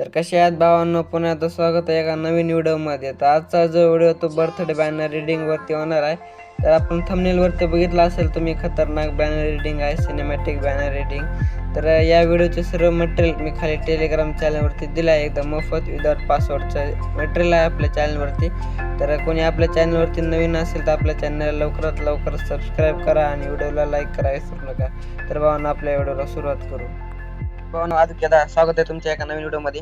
तर कसे आहात भावांनो? पुन्हा स्वागत आहे एका नवीन व्हिडिओमध्ये. तर आजचा जो व्हिडिओ तो बर्थडे बॅनर रिडिंगवरती होणार आहे. तर आपण थंबनेलवरती बघितलं असेल तुम्ही खतरनाक बॅनर रिडिंग आहे सिनेमॅटिक बॅनर रिडिंग तर या व्हिडिओचे सर्व मटेरियल मी खाली टेलिग्राम चॅनलवरती दिलं आहे. एकदम मोफत विदाउट पासवर्डचं मटेरियल आहे आपल्या चॅनलवरती तर कोणी आपल्या चॅनलवरती नवीन असेल तर आपल्या चॅनलला लवकरात लवकर सबस्क्राईब करा आणि व्हिडिओला लाईक करा विसरू नका. तर भावांनो आपल्या व्हिडिओला सुरुवात करू. पवन आज स्वागत आहे तुमच्या एका नवीन व्हिडिओमध्ये.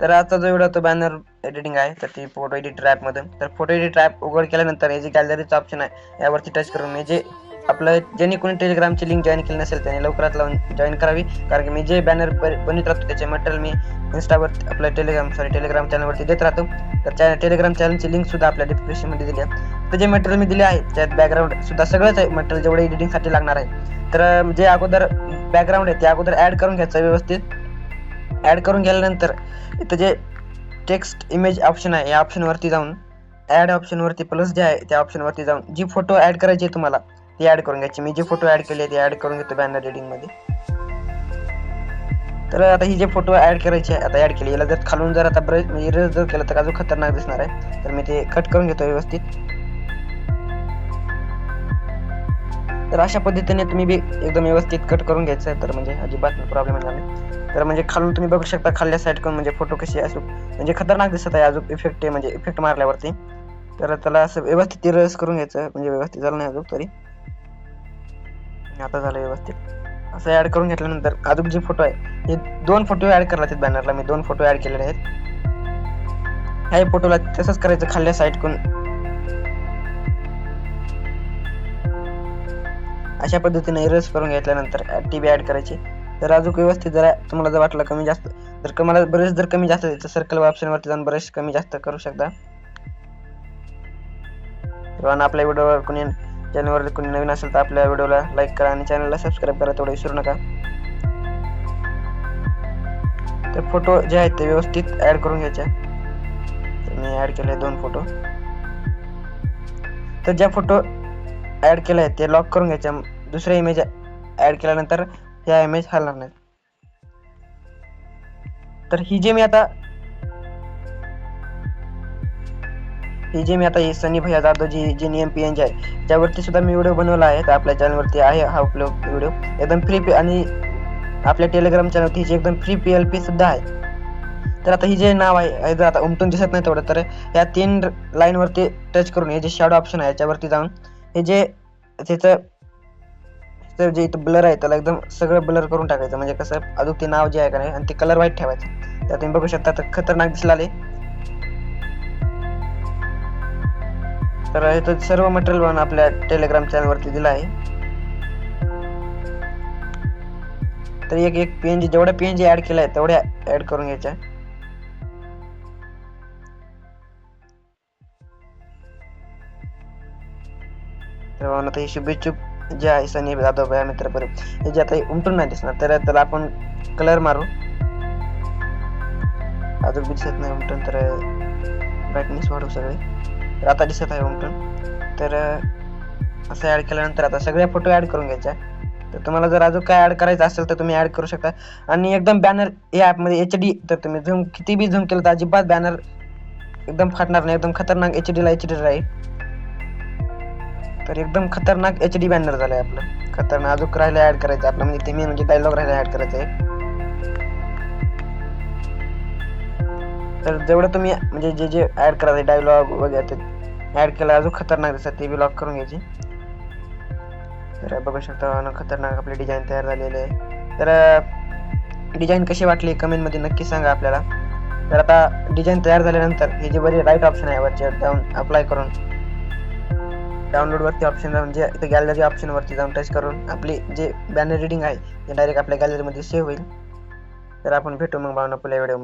तर आजचा जो व्हिडिओ तो बॅनर एडिटिंग आहे. तर ती फोटो एडिटमध्ये तर फोटो एडिट ॲप उघड केल्यानंतर हे जे गॅलरीचं ऑप्शन आहे यावरती टच करून हे जे आपलं ज्यांनी कोणी टेलिग्रामची लिंक जॉईन केली नसेल त्याने लवकरात लावून जॉईन करावी. कारण की मी जे बॅनर बनवत राहतो त्याचे मटेरियल मी इंस्टावर आपल्या टेलिग्राम सॉरी टेलिग्राम चॅनलवरती देत राहतो. तर त्या टेलिग्राम चॅनलची लिंक सुद्धा आपल्या डिस्क्रिप्शनमध्ये दिली आहे. तर जे मटेरियल मी दिले आहे त्यात बॅकग्राऊंड सुद्धा सगळंच आहे. मटेरियल जेवढं एडिटिंगसाठी लागणार आहे. तर जे अगोदर बॅकग्राऊंड आहे ते अगोदर ॲड करून घ्यायचं व्यवस्थित. ॲड करून गेल्यानंतर इथं जे टेक्स्ट इमेज ऑप्शन आहे या ऑप्शनवरती जाऊन ॲड ऑप्शनवरती प्लस जे आहे त्या ऑप्शनवरती जाऊन जी फोटो ॲड करायची आहे तुम्हाला ती ॲड करून घ्यायची. मी जे फोटो ॲड केले ते ॲड करून घेतो बॅनर रेडिंगमध्ये तर आता ही जे फोटो ॲड करायचे आता ॲड केली. याला जर खालून जर आता ब्रश म्हणजे इरेज जर केलं तर अजून खतरनाक दिसणार आहे. तर मी ते कट करून घेतो व्यवस्थित. तर अशा पद्धतीने तुम्ही बी एकदम व्यवस्थित कट करून घ्यायचं आहे. तर म्हणजे अजिबात प्रॉब्लेम येणार नाही. तर म्हणजे खालून तुम्ही बघू शकता खाल्ल्या साईड करून म्हणजे फोटो कसे असू म्हणजे खतरनाक दिसत आहे अजून इफेक्ट आहे म्हणजे इफेक्ट मारल्यावरती. तर त्याला असं व्यवस्थित रस करून घ्यायचं म्हणजे व्यवस्थित झालं नाही अजून तरी. आता झालं व्यवस्थित. असं ॲड करून घेतल्यानंतर अजून जे फोटो आहे हे दोन फोटो ॲड करायला आहेत बॅनरला मी दोन फोटो ॲड केलेले आहेत. ह्या फोटोला तसंच करायचं खाल्ल्या साईड करून अशा पद्धतीने रस करून घेतल्यानंतर टी बी ॲड करायची. तर अजून व्यवस्थित जरा तुम्हाला जर वाटलं कमी जास्त जर मला बरेच जर कमी जास्त तर सर्कल ऑप्शनवरती जाऊन बरेच कमी जास्त करू शकता. किंवा आपल्या व्हिडिओवर कोणी चॅनलवर कोणी नवीन असेल तर आपल्या व्हिडिओला लाईक करा आणि चॅनलला सबस्क्राईब करा तेवढं विसरू नका. तर फोटो जे आहेत ते व्यवस्थित ॲड करून घ्यायचे. तर मी ॲड केले दोन फोटो तर ज्या फोटो ॲड केले आहेत ते लॉक करून घ्यायच्या दुसऱ्या इमेज ॲड केल्यानंतर ह्या इमेज हलणार नाहीत. तर ही जे मी आता ही जे मी आता ही सनी भैया जाधव जी जे नियम पी एन जी आहे त्यावरती सुद्धा मी व्हिडिओ बनवला आहे. तर आपल्या चॅनलवरती आहे हा उपलब्ध व्हिडिओ एकदम फ्री पी आणि आपल्या टेलिग्राम चॅनलवरती जी एकदम फ्री पी एल पी सुद्धा आहे. तर आता ही जे नाव आहे जर आता उमटून दिसत नाही तेवढं तर या तीन लाईनवरती टच करून हे जे शॅडो ऑप्शन आहे याच्यावरती जाऊन हे जे त्याचं तर जे इथं ब्लर आहे त्याला एकदम सगळं ब्लर करून टाकायचं. म्हणजे कसं अजून ते नाव जे आहे का नाही आणि ते कलर व्हाईट ठेवायचं. तर तुम्ही बघू शकता तर खतरनाक दिसला तर इथं सर्व मटेरियल बनवून आपल्या टेलिग्राम चॅनलवरती दिलं आहे. तर एक एक पी एन जी जेवढ्या पी एन जी ॲड केलं आहे तेवढ्या ॲड करून घ्यायच्या. तर आता ही शुभेच्छुक जे आहे सनी जाधव या मित्रपर्यंत हे जे आता उमटून नाही दिसणार तर त्याला आपण कलर मारू. अजून बी दिसत नाही उमटून तर ब्राईटनेस वाढू सगळे. तर आता दिसत आहे उमटून तर असं ॲड केल्यानंतर आता सगळ्या फोटो ॲड करून घ्यायच्या तर तुम्हाला जर अजून काय ॲड करायचं असेल तर तुम्ही ॲड करू शकता. आणि एकदम बॅनर या ॲपमध्ये एच डी तर तुम्ही झूम किती बी झूम केलं तर अजिबात बॅनर एकदम फाटणार नाही. एकदम खतरनाक एच डीला एच डी राहील तर एकदम खतरनाक एच डी बॅनर झालं आहे आपलं. खतरनाक अजून राहिलं ॲड करायचं आपलं? म्हणजे ते मेन म्हणजे डायलॉग राहिला ॲड करायचं आहे. तर जेवढं तुम्ही म्हणजे जे जे ॲड करायचे डायलॉग वगैरे ते ॲड केलं अजून खतरनाक दिसतात ते बी लॉक करून घ्यायची. तर बघू शकता खतरनाक आपले डिझाईन तयार झालेले आहे. तर डिझाईन कशी वाटली कमेंटमध्ये नक्की सांगा आपल्याला. तर आता डिझाईन तयार झाल्यानंतर हे जे बरे राईट ऑप्शन आहे वरचे जाऊन अप्लाय करून डाउनलोडवरती ऑप्शन म्हणजे जे इथे गॅलरी ऑप्शनवरती जाऊन टच करून आपली जे बॅनर रिडिंग आहे ते डायरेक्ट आपल्या गॅलरीमध्ये सेव्ह होईल. तर आपण भेटू मग भावना पुढल्या व्हिडिओमध्ये